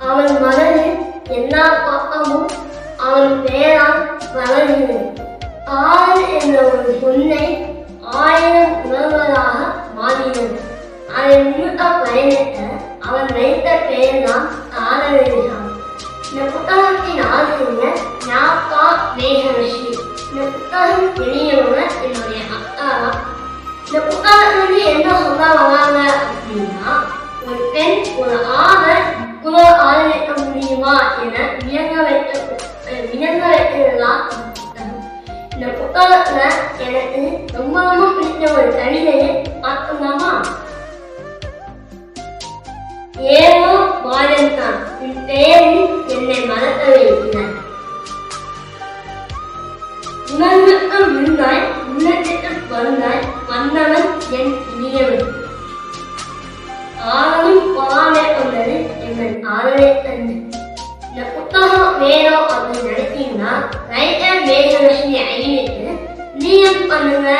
அவன் மனதில் எல்லா பக்கமும் அவன் பெயரால் வளர்கிறது. ஆறு என்ற ஒரு சொல்லை ஆயிரம் உணர்வதாக மாறினது அதை முழுக்க பயணித்த அவன் வைத்த பெயர்தான் தாரவேஷம் இந்த புத்தகத்தின் ஆசிரியர் ஞாபா மேகரிஷி. இந்த புத்தகம் வெளியவங்க என்னுடைய அக்கா. தான் இந்த புத்தகத்திலிருந்து என்ன சொல்ல வராங்க அப்படின்னா ஒரு பெண் ஒரு ஆணை என வியங்க வைக்க வியங்க வைக்கிறதுதான் இந்த புத்தகத்துல எனக்கு ரொம்ப ரொம்ப பிடிச்ச ஒரு கவிதையை பார்க்கலாமா ஏதோ பாலன் தான் என் பெயரில் என்னை மறக்க வைக்கிறார் உணர்வுக்கு முன்னாய் உள்ளத்துக்கு வந்தாய் வந்தவன் என் இனியவன் ஆளும் பொறாமை கொண்டது எங்கள் ஆதரவை தந்து நினைச்சீங்கன்னா ரைட்டர் வேகலட்சுமி ஐடிக்கு நீங்க பண்ணுங்க